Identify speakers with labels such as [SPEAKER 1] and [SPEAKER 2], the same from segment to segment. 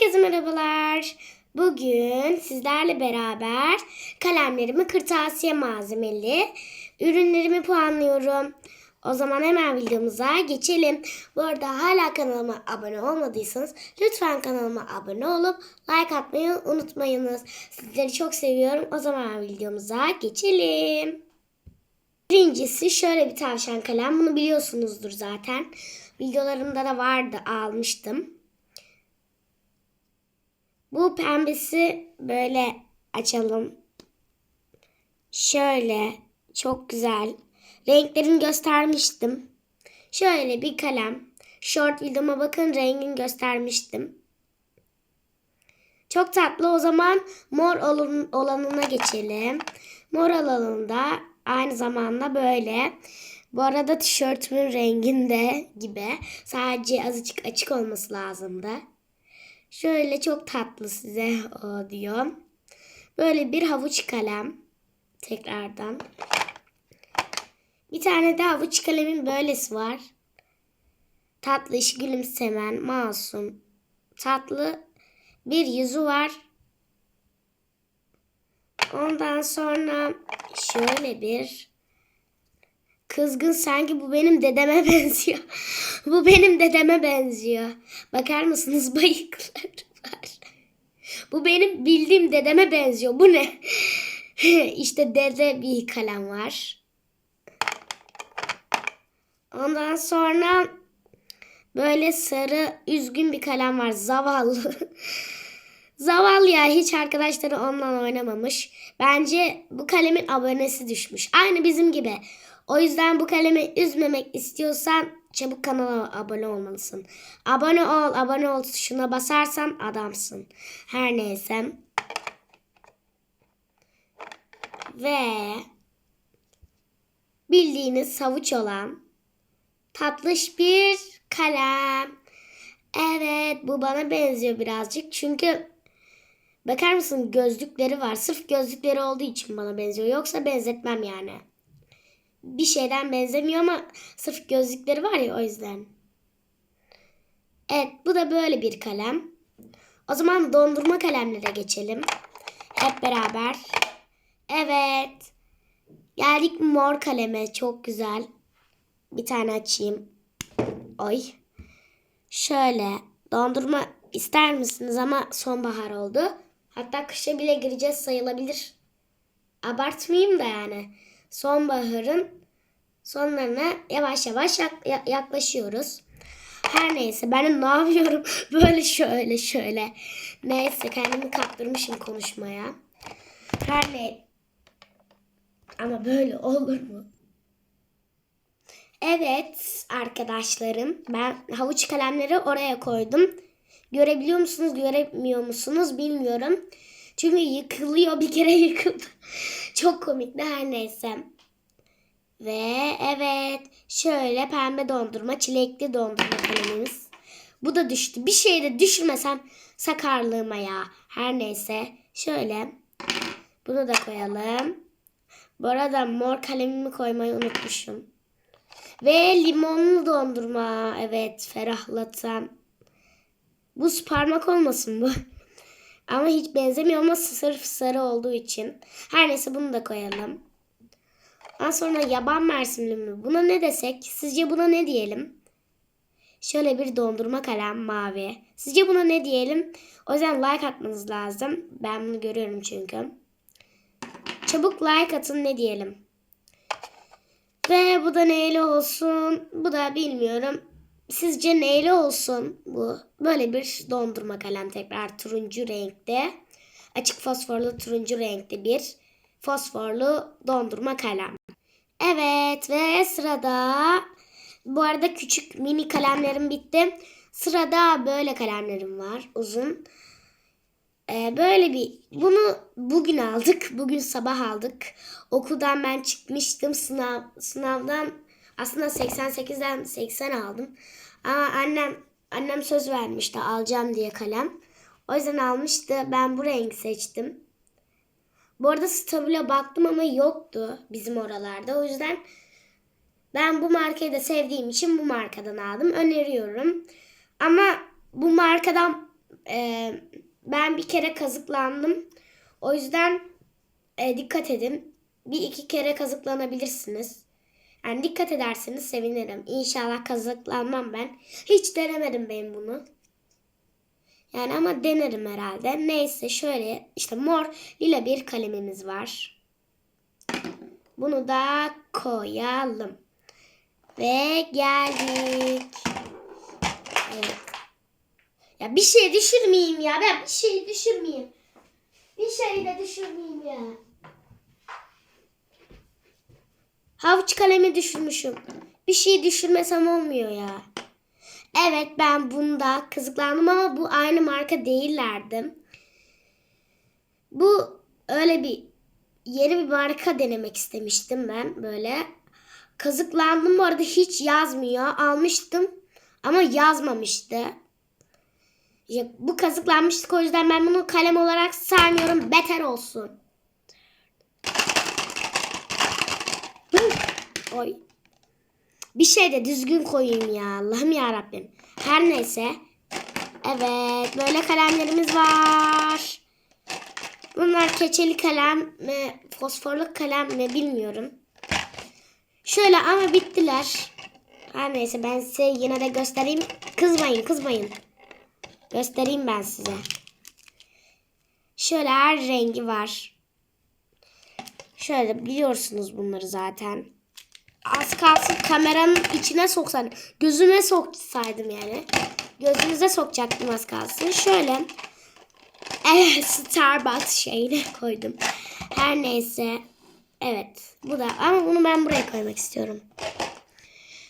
[SPEAKER 1] Herkese merhabalar. Bugün sizlerle beraber kalemlerimi kırtasiye malzemeli ürünlerimi puanlıyorum. O zaman hemen videomuza geçelim. Bu arada hala kanalıma abone olmadıysanız lütfen kanalıma abone olup like atmayı unutmayınız. Sizleri çok seviyorum. O zaman videomuza geçelim. Birincisi şöyle bir tavşan kalem. Bunu biliyorsunuzdur zaten. Videolarımda da vardı almıştım. Bu pembesi böyle açalım. Şöyle çok güzel. Renklerini göstermiştim. Şöyle bir kalem. Short videoma bakın rengini göstermiştim. Çok tatlı. O zaman mor olan- olanına geçelim. Mor olanında aynı zamanda böyle. Bu arada tişörtümün renginde gibi. Sadece azıcık açık olması lazımdı. Şöyle çok tatlı size o diyor. Böyle bir havuç kalem. Tekrardan. Bir tane de havuç kalemin böylesi var. Tatlı iş gülümsemen, masum, tatlı bir yüzü var. Ondan sonra şöyle bir kızgın sanki bu benim dedeme benziyor. bu benim dedeme benziyor. Bakar mısınız bıyıkları var. Bu benim bildiğim dedeme benziyor. Bu ne? işte dede bir kalem var. Ondan sonra böyle sarı üzgün bir kalem var. Zavallı. Zavallı ya hiç arkadaşları onunla oynamamış. Bence bu kalemin abonesi düşmüş. Aynı bizim gibi. O yüzden bu kalemi üzmemek istiyorsan çabuk kanala abone olmalısın. Abone ol, abone ol tuşuna basarsan adamsın. Her neyse. Ve bildiğiniz savuç olan tatlış bir kalem. Evet bu bana benziyor birazcık. Çünkü bakar mısın gözlükleri var. Sırf gözlükleri olduğu için bana benziyor. Yoksa benzetmem yani. Bir şeyden benzemiyor ama sırf gözlükleri var ya o yüzden. Evet bu da böyle bir kalem. O zaman dondurma kalemlere geçelim. Hep beraber. Evet. Geldik mor kaleme. Çok güzel. Bir tane açayım. Oy. Şöyle dondurma ister misiniz ama sonbahar oldu. Hatta kışa bile gireceğiz sayılabilir. Abartmayayım da yani. Sonbaharın sonlarına yavaş yavaş yak- ya- yaklaşıyoruz. Her neyse ben ne yapıyorum? Böyle şöyle şöyle. Neyse kendimi kaptırmışım konuşmaya. Her ne ama böyle olur mu? Evet arkadaşlarım ben havuç kalemleri oraya koydum. Görebiliyor musunuz göremiyor musunuz bilmiyorum. Çünkü yıkılıyor bir kere yıkıldı. Çok komikti her neyse. Ve evet şöyle pembe dondurma çilekli dondurma kalemimiz. Bu da düştü. Bir şey de düşürmesem sakarlığıma ya. Her neyse şöyle bunu da koyalım. Bu arada mor kalemimi koymayı unutmuşum. Ve limonlu dondurma. Evet ferahlatan. Buz parmak olmasın bu. Ama hiç benzemiyor ama sırf sarı olduğu için. Her neyse bunu da koyalım. Ondan sonra yaban mersinli mi? Buna ne desek? Sizce buna ne diyelim? Şöyle bir dondurma kalem mavi. Sizce buna ne diyelim? O yüzden like atmanız lazım. Ben bunu görüyorum çünkü. Çabuk like atın ne diyelim. Ve bu da neyle olsun? Bu da bilmiyorum. Sizce neyle olsun bu? Böyle bir dondurma kalem tekrar turuncu renkte. Açık fosforlu turuncu renkte bir fosforlu dondurma kalem. Evet ve sırada bu arada küçük mini kalemlerim bitti. Sırada böyle kalemlerim var uzun. Ee, böyle bir bunu bugün aldık. Bugün sabah aldık. Okuldan ben çıkmıştım sınav sınavdan aslında 88'den 80 aldım. Ama annem annem söz vermişti alacağım diye kalem. O yüzden almıştı. Ben bu rengi seçtim. Bu arada stabile baktım ama yoktu bizim oralarda. O yüzden ben bu markayı da sevdiğim için bu markadan aldım. Öneriyorum. Ama bu markadan e, ben bir kere kazıklandım. O yüzden e, dikkat edin. Bir iki kere kazıklanabilirsiniz. Yani dikkat ederseniz sevinirim. İnşallah kazıklanmam ben. Hiç denemedim ben bunu. Yani ama denerim herhalde. Neyse şöyle işte mor lila bir kalemimiz var. Bunu da koyalım. Ve geldik. Evet. Ya bir şey düşürmeyeyim ya. Ben bir şey düşürmeyeyim. Bir şey de düşürmeyeyim ya. Havuç kalemi düşürmüşüm. Bir şey düşürmesem olmuyor ya. Evet ben bunda kızıklandım ama bu aynı marka değillerdi. Bu öyle bir yeni bir marka denemek istemiştim ben böyle. Kazıklandım bu arada hiç yazmıyor. Almıştım ama yazmamıştı. Ya, bu kazıklanmıştık o yüzden ben bunu kalem olarak saymıyorum. Beter olsun. Oy. Bir şey de düzgün koyayım ya. Allah'ım ya Rabbim. Her neyse. Evet, böyle kalemlerimiz var. Bunlar keçeli kalem mi, fosforlu kalem mi bilmiyorum. Şöyle ama bittiler. Her neyse ben size yine de göstereyim. Kızmayın, kızmayın. Göstereyim ben size. Şöyle her rengi var. Şöyle biliyorsunuz bunları zaten. Az kalsın kameranın içine soksan, gözüme soksaydım yani. Gözünüze sokacaktım az kalsın. Şöyle evet Starbucks şeyine koydum. Her neyse. Evet bu da ama bunu ben buraya koymak istiyorum.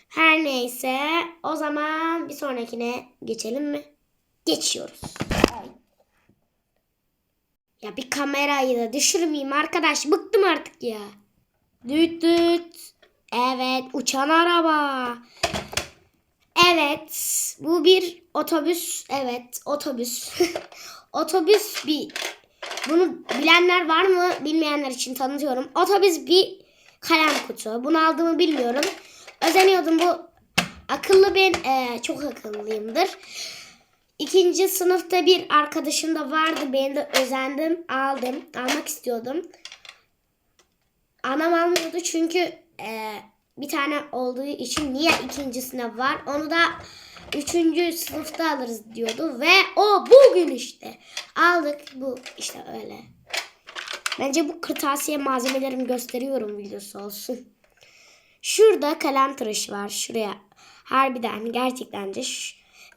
[SPEAKER 1] Her neyse o zaman bir sonrakine geçelim mi? Geçiyoruz. Ya bir kamerayı da düşürmeyeyim arkadaş. Bıktım artık ya. Düt düt. Evet uçan araba. Evet bu bir otobüs. Evet otobüs. otobüs bir bunu bilenler var mı bilmeyenler için tanıtıyorum. Otobüs bir kalem kutu. Bunu aldığımı bilmiyorum. Özeniyordum bu akıllı ben eee, çok akıllıyımdır. İkinci sınıfta bir arkadaşım da vardı. Ben de özendim. Aldım. Almak istiyordum. Anam almıyordu çünkü e, bir tane olduğu için niye ikincisine var? Onu da üçüncü sınıfta alırız diyordu. Ve o bugün işte. Aldık. Bu işte öyle. Bence bu kırtasiye malzemelerimi gösteriyorum videosu olsun. Şurada kalem tıraşı var. Şuraya. Harbiden gerçekten de.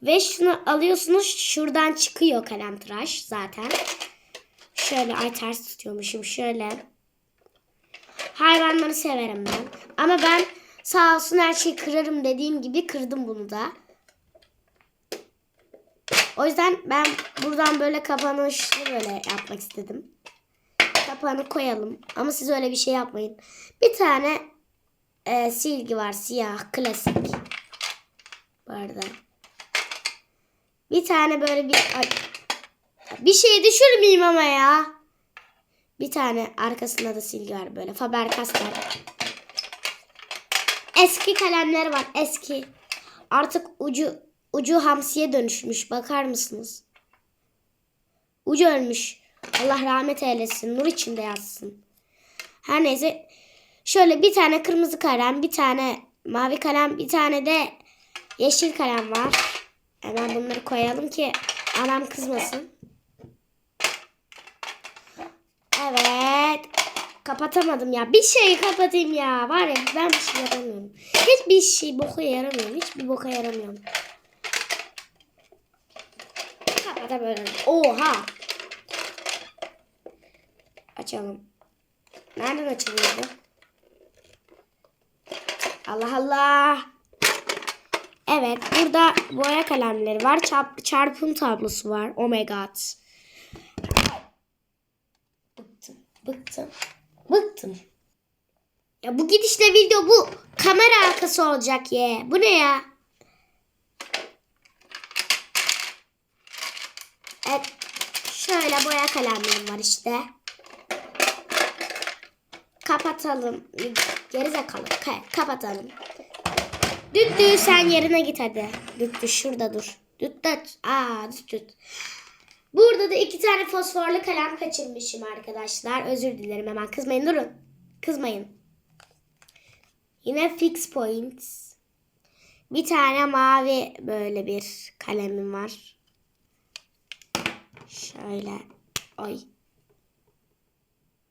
[SPEAKER 1] Ve şunu alıyorsunuz. Şuradan çıkıyor kalem tıraş zaten. Şöyle ay ters tutuyormuşum. Şöyle. Hayvanları severim ben. Ama ben sağ olsun her şeyi kırarım dediğim gibi kırdım bunu da. O yüzden ben buradan böyle kapanışlı böyle yapmak istedim. Kapağını koyalım. Ama siz öyle bir şey yapmayın. Bir tane e, silgi var siyah klasik. Bu arada. Bir tane böyle bir ay, bir şey düşürmeyeyim ama ya. Bir tane arkasında da silgi var böyle. Faber Castell. Eski kalemler var eski. Artık ucu ucu hamsiye dönüşmüş. Bakar mısınız? Ucu ölmüş. Allah rahmet eylesin. Nur içinde yatsın. Her neyse. Şöyle bir tane kırmızı kalem, bir tane mavi kalem, bir tane de yeşil kalem var. Hemen bunları koyalım ki anam kızmasın. Evet. Kapatamadım ya. Bir şeyi kapatayım ya. Var ya ben bir şey yapamıyorum. Hiçbir şey boka yaramıyorum. Hiçbir boka yaramıyorum. Kapatamıyorum. Oha. Açalım. Nereden açılıyordu? Allah Allah. Evet burada boya kalemleri var. Çarp, çarpım tablosu var. Oh my god. Bıktım. Bıktım. Ya bu gidişle video bu kamera arkası olacak ye. Bu ne ya? Evet. Şöyle boya kalemlerim var işte. Kapatalım. Gerizekalı. Ka- kapatalım. Düt düt sen yerine git hadi. Düt düt şurada dur. Düt düt. Aa düt düt. Burada da iki tane fosforlu kalem kaçırmışım arkadaşlar. Özür dilerim hemen kızmayın durun. Kızmayın. Yine fix points. Bir tane mavi böyle bir kalemim var. Şöyle. Ay.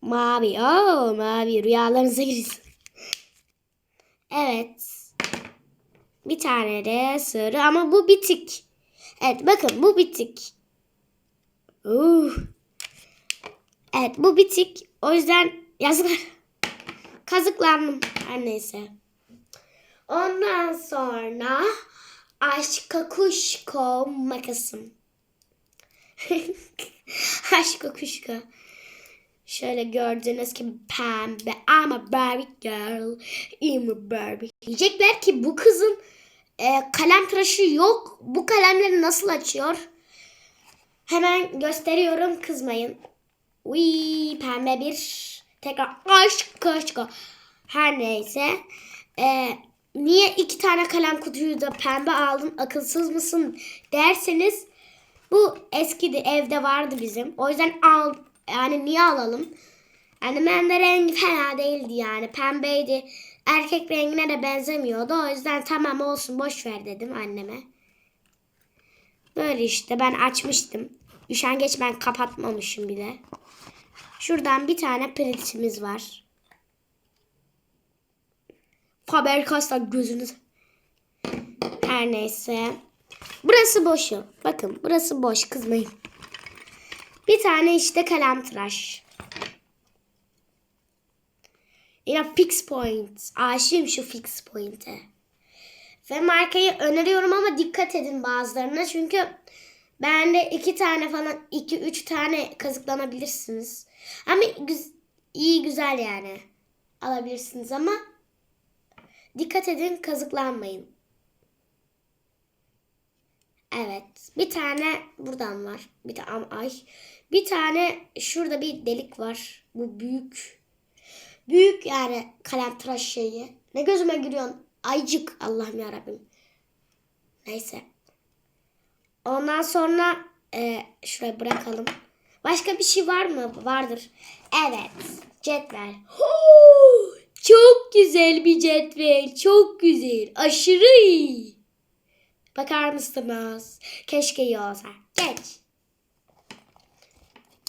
[SPEAKER 1] Mavi. Oo, mavi. Rüyalarınıza girsin. Evet. Bir tane de sarı ama bu bitik. Evet bakın bu bitik. Uh. Evet bu bitik. O yüzden yazıklar. Kazıklandım. Her neyse. Ondan sonra aşka kuşko makasım. aşka kuşko. Şöyle gördüğünüz gibi pembe. I'm a Barbie girl. I'm a Barbie. Diyecekler ki bu kızın e, kalem tıraşı yok. Bu kalemleri nasıl açıyor? Hemen gösteriyorum kızmayın. Uy pembe bir tekrar aşk aşk. Her neyse. E, niye iki tane kalem kutuyu da pembe aldın akılsız mısın derseniz bu eskidi evde vardı bizim. O yüzden al yani niye alalım? Yani de rengi fena değildi yani pembeydi. Erkek rengine de benzemiyordu. O yüzden tamam olsun boş ver dedim anneme. Böyle işte ben açmıştım. Üşengeç ben kapatmamışım bile. Şuradan bir tane printimiz var. Faber Castell gözünüz. Her neyse. Burası boşu. Bakın burası boş kızmayın. Bir tane işte kalem tıraş. Yine fix point. Aşığım şu fix point'e. Ve markayı öneriyorum ama dikkat edin bazılarına. Çünkü bende iki tane falan iki üç tane kazıklanabilirsiniz. Ama güz- iyi güzel yani. Alabilirsiniz ama dikkat edin kazıklanmayın. Evet. Bir tane buradan var. Bir tane ay. Bir tane şurada bir delik var. Bu büyük. Büyük yani kalem tıraş şeyi. Ne gözüme giriyorsun? Aycık Allah'ım yarabbim. Neyse. Ondan sonra e, şuraya bırakalım. Başka bir şey var mı? Vardır. Evet. Cetvel. Çok güzel bir cetvel. Çok güzel. Aşırı iyi. Bakar mısınız? Keşke iyi olsa. Geç.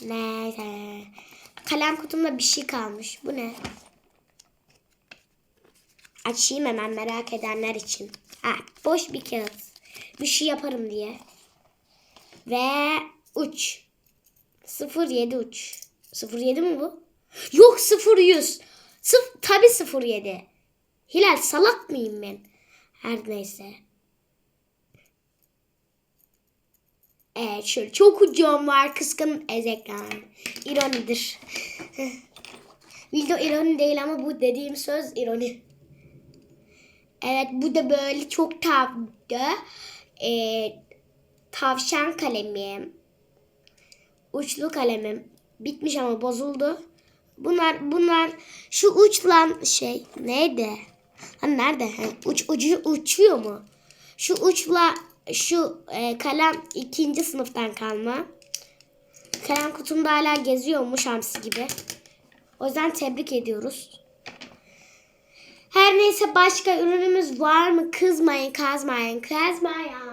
[SPEAKER 1] Neyse. Kalem kutumda bir şey kalmış. Bu ne? Açayım hemen merak edenler için. Ha, boş bir kağıt. Bir şey yaparım diye. Ve uç. 07 uç. 07 mi bu? Yok 0100. Sıf tabi 07. Hilal salak mıyım ben? Her neyse. Evet şöyle çok ucum var kıskanın ezekler. İronidir. Video ironi değil ama bu dediğim söz ironi. Evet bu da böyle çok tatlı. Ee, tavşan kalemim. Uçlu kalemim. Bitmiş ama bozuldu. Bunlar bunlar şu uçlan şey neydi? Ha nerede? Ha, uç ucu uçuyor mu? Şu uçla şu e, kalem ikinci sınıftan kalma. Kalem kutumda hala geziyormuş hamsi gibi. O yüzden tebrik ediyoruz. Her neyse başka ürünümüz var mı? Kızmayın, kazmayın, kazmayın.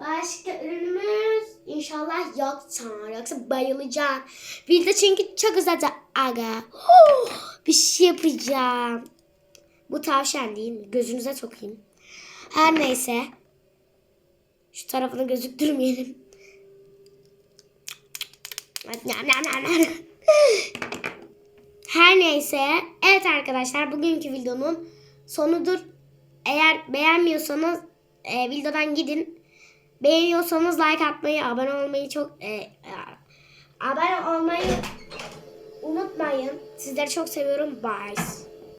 [SPEAKER 1] Başka ürünümüz inşallah yoksa. Yoksa bayılacağım. Video çünkü çok uzayacak. Aga. Huh, bir şey yapacağım. Bu tavşan değil mi? Gözünüze sokayım. Her neyse. Şu tarafını gözüktürmeyelim. Her neyse. Evet arkadaşlar bugünkü videonun sonudur. Eğer beğenmiyorsanız e, videodan gidin. Beğeniyorsanız like atmayı, abone olmayı çok e, e, abone olmayı unutmayın. Sizleri çok seviyorum. Bye.